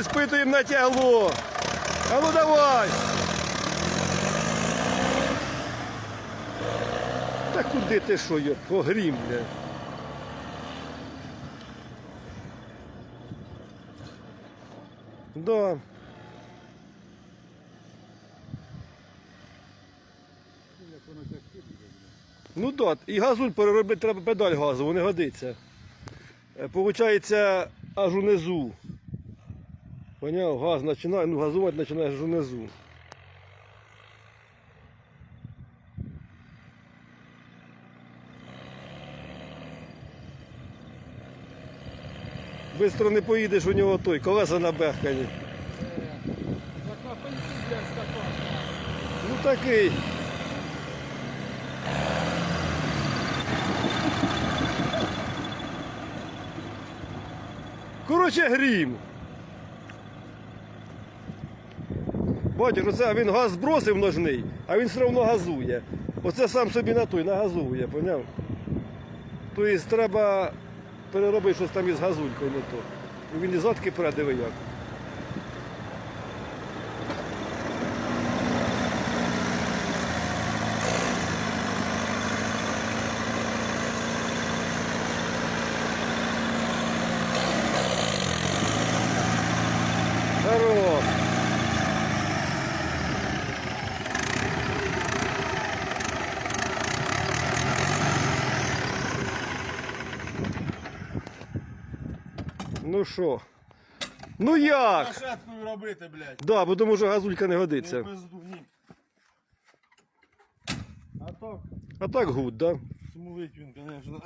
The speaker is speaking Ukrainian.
Іспитуємо на тягло. А ну давай. Та куди ти що, йо, погрім, бля. Да. Ну да, і газуль переробити треба педаль газову, не годиться. Е, Получається аж унизу. Поняв, газ починає, ну газувати починає аж унизу. Бистро не поїдеш у нього той, колеса набехкані. Пенсія така. Ну такий. Коротше, грім. Бачиш, оце він газ збросив ножний, а він все одно газує. Оце сам собі на той нагазує, поняв? Тобто треба переробити щось там із газулькою не то. І він і задки передиви як. Хорош. Ну що? Ну як? Лошадкою робити, блядь. Да, бо тому що газулька не годиться. Пизду, ні. А так, А так гуд, да? смулить він, конечно.